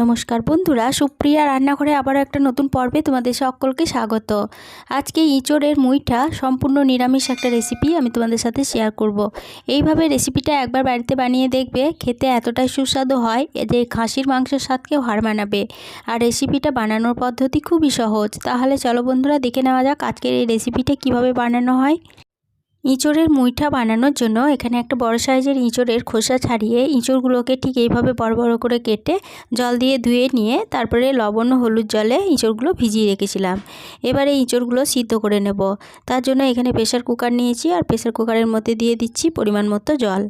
নমস্কার বন্ধুরা, সুপ্রিয়া রান্নাঘরে আবারও একটা নতুন পর্বে তোমাদের সকলকে স্বাগত। আজকে ইঁচড়ের মুইঠা সম্পূর্ণ নিরামিষ একটা রেসিপি আমি তোমাদের সাথে শেয়ার করব। এইভাবে রেসিপিটা একবার বাড়িতে বানিয়ে দেখবে, খেতে এতটাই সুস্বাদু হয় যে খাসির মাংসের স্বাদকেও হার মানাবে। আর রেসিপিটা বানানোর পদ্ধতি খুবই সহজ। তাহলে চলো বন্ধুরা, দেখে নেওয়া যাক আজকের এই রেসিপিটা কীভাবে বানানো হয়। ইঁচড়ের মুইঠা বানানোর জন্য এখানে একটা বড় সাইজের ইঁচড়ের খোসা ছাড়িয়ে ইঁচড়গুলোকে ঠিক এইভাবে বড় বড় করে কেটে জল দিয়ে ধুয়ে নিয়ে তারপরে লবণ হলুদ জলে ইঁচড়গুলো ভিজিয়ে রেখেছিলাম। এবারে ইঁচড়গুলো সিদ্ধ করে নেব। তার জন্য এখানে প্রেশার কুকার নিয়েছি আর প্রেশার কুকারের মধ্যে দিয়ে দিচ্ছি পরিমাণ মতো জল।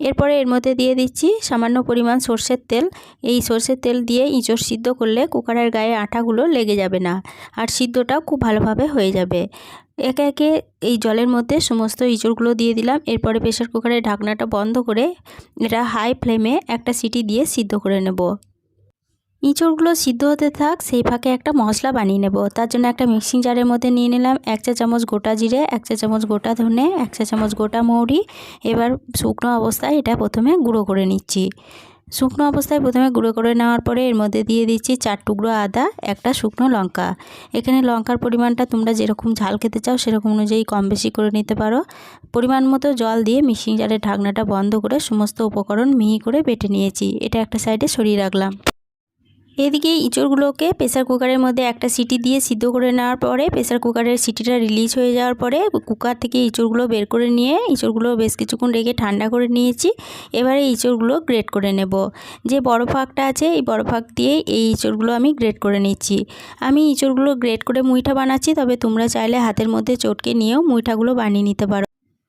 এরপরে এর মধ্যে দিয়ে দিচ্ছি সামান্য পরিমাণ সর্ষের তেল। এই সর্ষের তেল দিয়ে ইঁচড় সিদ্ধ করলে কুকারের গায়ে আটাগুলো লেগে যাবে না আর সিদ্ধটাও খুব ভালোভাবে হয়ে যাবে। একে একে এই জলের মধ্যে সমস্ত ইঁচড়গুলো দিয়ে দিলাম। এরপরে প্রেশার কুকারের ঢাকনাটা বন্ধ করে এটা হাই ফ্লেমে একটা সিটি দিয়ে সিদ্ধ করে নেব। ইঁচড়গুলো সিদ্ধ হতে থাক, সেই ফাঁকে একটা মশলা বানিয়ে নেব। তার জন্য একটা মিক্সিং জারের মধ্যে নিয়ে নিলাম এক চা চামচ গোটা জিরে, এক চা চামচ গোটা ধনে, এক চা চামচ গোটা মৌরি। এবার শুকনো অবস্থায় এটা প্রথমে গুঁড়ো করে নিচ্ছি। শুকনো অবস্থায় প্রথমে গুঁড়ো করে নেওয়ার পরে এর মধ্যে দিয়ে দিচ্ছি চার টুকরো আদা, একটা শুকনো লঙ্কা। এখানে লঙ্কার পরিমাণটা তোমরা যেরকম ঝাল খেতে চাও, সেরকম অনুযায়ী কম বেশি করে নিতে পারো। পরিমাণ মতো জল দিয়ে মিক্সিং জারের ঢাকনাটা বন্ধ করে সমস্ত উপকরণ মিহি করে বেটে নিয়েছি। এটা একটা সাইডে সরিয়ে রাখলাম। এদিকে ইঁচড়গুলোকে প্রেসার কুকারের মধ্যে একটা সিটি দিয়ে সিদ্ধ করে নেওয়ার পরে প্রেসার কুকারের সিটিটা রিলিজ হয়ে যাওয়ার পরে কুকার থেকে ইঁচড়গুলো বের করে নিয়ে ইঁচড়গুলো বেশ কিছুক্ষণ রেখে ঠান্ডা করে নিয়েছি। এবারে ইঁচড়গুলো গ্রেট করে নেব। যে বড় ফাঁকটা আছে, এই বড় ফাঁক দিয়ে এই ইঁচড়গুলো আমি গ্রেট করে নিচ্ছি। আমি ইঁচড়গুলো গ্রেট করে মুইঠা বানাচ্ছি, তবে তোমরা চাইলে হাতের মধ্যে চটকে নিয়েও মুইঠাগুলো বানিয়ে নিতে পারো।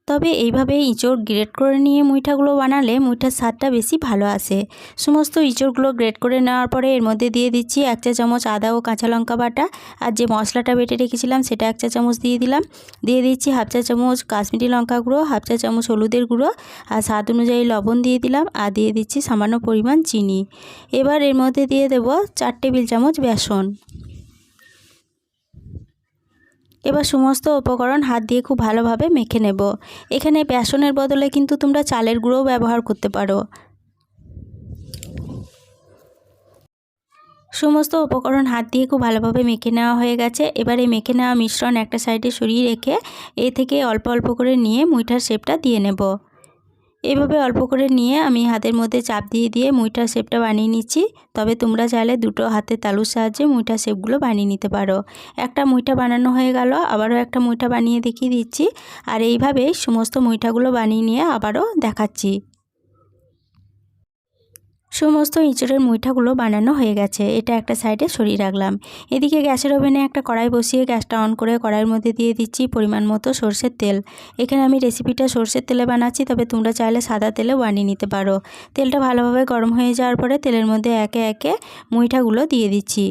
তবে এইভাবে ইঁচড় গ্রেড করে নিয়ে মুইঠাগুলো বানালে মুইঠার স্বাদটা বেশি ভালো আসে। সমস্ত ইঁচড়গুলো গ্রেড করে নেওয়ার পরে এর মধ্যে দিয়ে দিচ্ছি এক চা চামচ আদা ও কাঁচা লঙ্কা বাটা। আর যে মশলাটা বেটে রেখেছিলাম সেটা এক চা চামচ দিয়ে দিলাম। দিয়ে দিচ্ছি হাফ চা চামচ কাশ্মীরি লঙ্কা গুঁড়ো, হাফ চা চামচ হলুদের গুঁড়ো আর স্বাদ অনুযায়ী লবণ দিয়ে দিলাম আর দিয়ে দিচ্ছি সামান্য পরিমাণ চিনি। এবার এর মধ্যে দিয়ে দেব চার টেবিল চামচ বেসন। এবার সমস্ত উপকরণ হাত দিয়ে খুব ভালোভাবে মেখে নেব। এখানে বেসনের বদলে কিন্তু তোমরা চালের গুঁড়োও ব্যবহার করতে পারো। সমস্ত উপকরণ হাত দিয়ে খুব ভালোভাবে মেখে নেওয়া হয়ে গেছে। এবারে মেখে নেওয়া মিশ্রণ একটা সাইডে সরিয়ে রেখে এ থেকে অল্প অল্প করে নিয়ে মুইঠার শেপটা দিয়ে নেব। এভাবে অল্প করে নিয়ে আমি হাতের মধ্যে চাপ দিয়ে দিয়ে মুইটার শেপটা বানিয়ে নিচ্ছি। তবে তোমরা চাইলে দুটো হাতে তালুর সাহায্যে মুইটার শেপগুলো বানিয়ে নিতে পারো। একটা মুইটা বানানো হয়ে গেল, আবারও একটা মুইটা বানিয়ে দেখিয়ে দিচ্ছি। আর এইভাবেই সমস্ত মুইটাগুলো বানিয়ে নিয়ে আবারও দেখাচ্ছি। সমস্ত ইঁচড়ের মুইঠাগুলো বানানো হয়ে গেছে। এটা একটা সাইডে সরিয়ে রাখলাম। এদিকে গ্যাসের ওভেনে একটা কড়াই বসিয়ে গ্যাসটা অন করে কড়াইয়ের মধ্যে দিয়ে দিচ্ছি পরিমাণ মতো সর্ষের তেল। এখানে আমি রেসিপিটা সর্ষের তেলে বানাচ্ছি, তবে তোমরা চাইলে সাদা তেলে বানিয়ে নিতে পারো। তেলটা ভালোভাবে গরম হয়ে যাওয়ার পরে তেলের মধ্যে একে একে মুইঠাগুলো দিয়ে দিচ্ছি।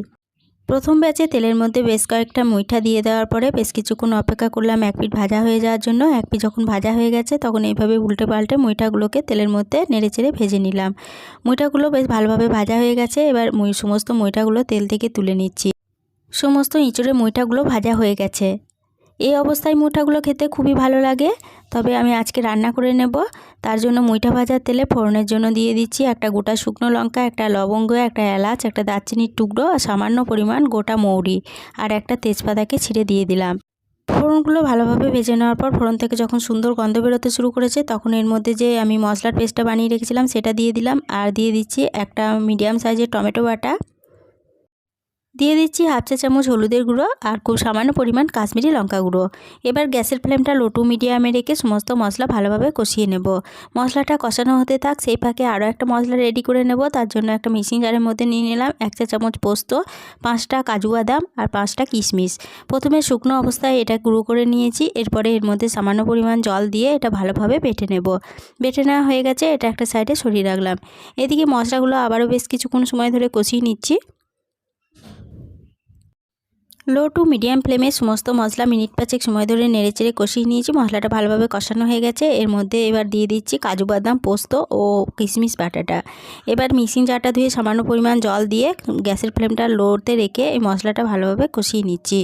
প্রথম ব্যাচে তেলের মধ্যে বেশ কয়েকটা মুইঠা দিয়ে দেওয়ার পরে বেশ কিছুক্ষণ অপেক্ষা করলাম এক পিঠ ভাজা হয়ে যাওয়ার জন্য। এক পিঠ যখন ভাজা হয়ে গেছে, তখন এইভাবে উল্টে পাল্টে মুইঠাগুলোকে তেলের মধ্যে নেড়ে চেড়ে ভেজে নিলাম। মুইঠাগুলো বেশ ভালোভাবে ভাজা হয়ে গেছে, এবার সমস্ত মুইঠাগুলো তেল থেকে তুলে নিচ্ছি। সমস্ত ইঁচড়ে মুইঠাগুলো ভাজা হয়ে গেছে। এই অবস্থায় মুঠাগুলো খেতে খুবই ভালো লাগে। তবে আমি আজকে রান্না করে নেব। তার জন্য মুইঠা ভাজার তেলে ফোড়নের জন্য দিয়ে দিচ্ছি একটা গোটা শুকনো লঙ্কা, একটা লবঙ্গ, একটা এলাচ, একটা দারচিনির টুকরো আর সামান্য পরিমাণ গোটা মৌরি আর একটা তেজপাতাকে ছিঁড়ে দিয়ে দিলাম। ফোড়নগুলো ভালোভাবে ভেজে নেওয়ার পর ফোড়ন থেকে যখন সুন্দর গন্ধ বেরোতে শুরু করেছে তখন এর মধ্যে যে আমি মশলার পেস্টটা বানিয়ে রেখেছিলাম সেটা দিয়ে দিলাম। আর দিয়ে দিচ্ছি একটা মিডিয়াম সাইজের টমেটো বাটা। দিয়ে দিচ্ছি হাফ চা চামচ হলুদের গুঁড়ো আর খুব সামান্য পরিমাণ কাশ্মীরি লঙ্কা গুঁড়ো। এবার গ্যাসের ফ্লেমটা লো টু মিডিয়ামে রেখে সমস্ত মশলা ভালোভাবে কষিয়ে নেব। মশলাটা কষানো হতে থাক, সেই ফাঁকে আরও একটা মশলা রেডি করে নেব। তার জন্য একটা মিক্সিং জারের মধ্যে নিয়ে নিলাম এক চা চামচ পোস্ত, পাঁচটা কাজু বাদাম আর পাঁচটা কিশমিশ। প্রথমে শুকনো অবস্থায় এটা গুঁড়ো করে নিয়েছি, এরপরে এর মধ্যে সামান্য পরিমাণ জল দিয়ে এটা ভালোভাবে বেটে নেব। বেটে নেওয়া হয়ে গেছে, এটা একটা সাইডে সরিয়ে রাখলাম। এদিকে মশলাগুলো আবারও বেশ কিছুক্ষণ সময় ধরে কষিয়ে নিচ্ছি। লো টু মিডিয়াম ফ্লেমে সমস্ত মশলা মিনিট পাঁচেক সময় ধরে নেড়ে চেড়ে কষিয়ে নিয়েছি। মশলাটা ভালোভাবে কষানো হয়ে গেছে। এর মধ্যে এবার দিয়ে দিচ্ছি কাজু বাদাম, পোস্ত ও কিশমিশ বাটাটা। এবার মিক্সিং জারটা ধুয়ে সামান্য পরিমাণ জল দিয়ে গ্যাসের ফ্লেমটা লোতে রেখে এই মশলাটা ভালোভাবে কষিয়ে নিচ্ছি।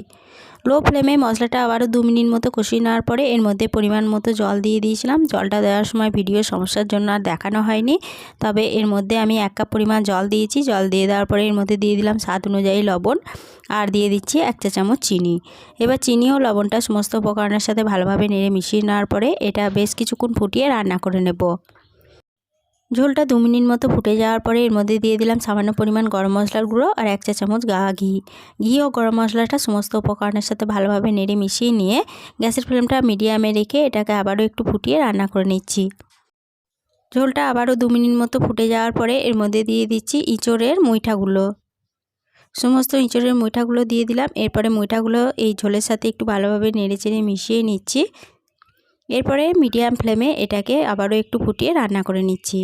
লো ফ্লেমে মশলাটা আবারও দু মিনিট মতো কষিয়ে নেওয়ার পরে এর মধ্যে পরিমাণ মতো জল দিয়ে দিয়েছিলাম। জলটা দেওয়ার সময় ভিডিও সমস্যার জন্য আর দেখানো হয়নি। তবে এর মধ্যে আমি এক কাপ পরিমাণ জল দিয়েছি। জল দিয়ে দেওয়ার পরে এর মধ্যে দিয়ে দিলাম স্বাদ অনুযায়ী লবণ আর দিয়ে দিচ্ছি এক চা চামচ চিনি। এবার চিনি ও লবণটা সমস্ত উপকরণের সাথে ভালোভাবে নেড়ে মিশিয়ে নেওয়ার পরে এটা বেশ কিছুক্ষণ ফুটিয়ে রান্না করে নেব। ঝোলটা দু মিনিট মতো ফুটে যাওয়ার পরে এর মধ্যে দিয়ে দিলাম সামান্য পরিমাণ গরম মশলার গুঁড়ো আর এক চা চামচ গা ঘি। ঘি ও গরম মশলাটা সমস্ত উপকরণের সাথে ভালোভাবে নেড়ে মিশিয়ে নিয়ে গ্যাসের ফ্লেমটা মিডিয়ামে রেখে এটাকে আবারও একটু ফুটিয়ে রান্না করে নিচ্ছি। ঝোলটা আবারও দু মিনিট মতো ফুটে যাওয়ার পরে এর মধ্যে দিয়ে দিচ্ছি ইঁচড়ের মুইঠাগুলো। সমস্ত ইঁচড়ের মুইঠাগুলো দিয়ে দিলাম, এরপরে মুইঠাগুলো এই ঝোলের সাথে একটু ভালোভাবে নেড়ে চেড়ে মিশিয়ে নিচ্ছি। এরপরে মিডিয়াম ফ্লেমে এটাকে আবারও একটু ফুটিয়ে রান্না করে নিচ্ছি।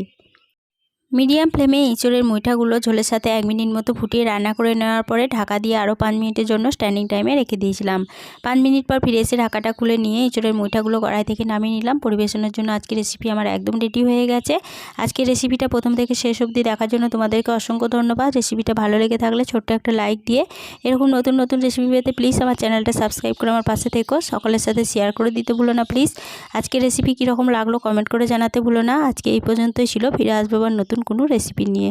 মিডিয়াম ফ্লেমে ইঁচড়ের মুইঠাগুলো ঝোলের সাথে এক মিনিট মতো ফুটিয়ে রান্না করে নেওয়ার পরে ঢাকা দিয়ে আরও পাঁচ মিনিটের জন্য স্ট্যান্ডিং টাইমে রেখে দিয়েছিলাম। পাঁচ মিনিট পর ফিরে এসে ঢাকাটা খুলে নিয়ে ইঁচড়ের মুইঠাগুলো কড়াই থেকে নামিয়ে নিলাম। পরিবেশনের জন্য আজকে রেসিপি আমার একদম রেডি হয়ে গেছে। আজকে রেসিপিটা প্রথম থেকে শেষ অবধি দেখার জন্য তোমাদেরকে অসংখ্য ধন্যবাদ। রেসিপিটা ভালো লেগে থাকলে ছোট্ট একটা লাইক দিয়ে এরকম নতুন নতুন রেসিপি পেতে প্লিজ আমার চ্যানেলটা সাবস্ক্রাইব করে আমার পাশে থেকো। সকলের সাথে শেয়ার করে দিতে ভুলো না প্লিজ আজকে রেসিপি কীরকম লাগল কমেন্ট করে জানাতে ভুলো না। আজকে এই পর্যন্তই ছিল। ফিরে আসব আবার নতুন কোনো রেসিপি নিয়ে।